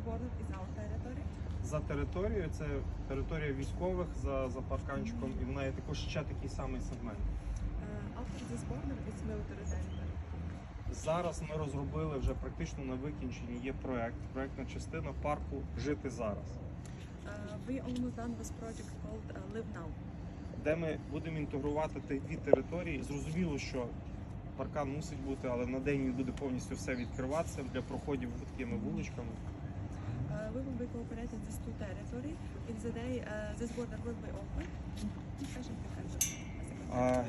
border is our territory. За територією це територія військових за, за парканчиком, і вона є також ще такий самий сегмент. Uh, after this border is military territory. Зараз ми розробили вже практично на викінченні є проект, проектна частина парку Жити зараз, Uh, we almost done this project called uh, Live Now. де ми будемо інтегрувати ті дві території. Зрозуміло, що паркан мусить бути, але на день він буде повністю все відкриватися для проходів такими вуличками. We will be cooperating these two territory. In the day, uh, this border will be open. А,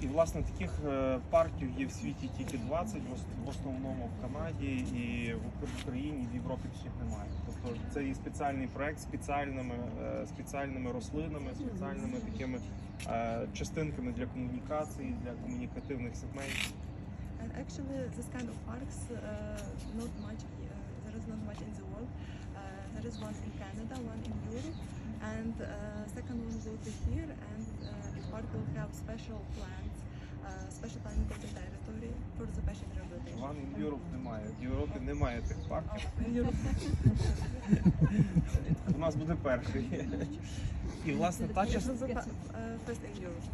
і власне таких е, парків є в світі тільки 20, в основному в Канаді і в Ук- в Україні, в Європі таких немає. Тобто це є спеціальний проект спеціальними, е, спеціальними рослинами, спеціальними такими е, частинками для комунікації, для комунікативних сегментів. And actually, this kind of parks uh, not much. Uh, there is not much in the world. Uh, there is one in Canada, one in Europe, and uh, second one will be here. And uh, the park will have special plants, uh, special planting of the territory for the patient rehabilitation. Ван in Europe немає. В Європі немає тих парків. У нас буде перший. І власне та частина. will be pa- uh, first in Europe.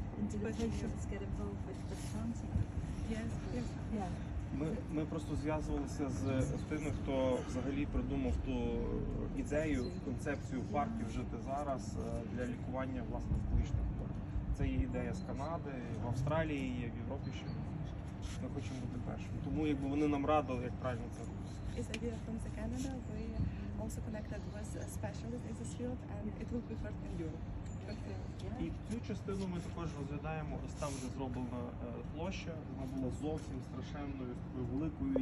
Patients get involved with the planting? Yes, yes. Yeah. Ми, ми просто зв'язувалися з тими, хто взагалі придумав ту ідею, концепцію парків жити зараз е, для лікування власне колишніх хвороб. Це є ідея з Канади, в Австралії є, в Європі ще. Ми хочемо бути першими. Тому якби вони нам радили, як правильно це робити. It's idea from the Canada. We also connected with a specialist in this field, and it will be first in Europe. First in І цю частину ми також розглядаємо. Ось там де зроблена е, площа. Вона була зовсім страшенною, такою великою.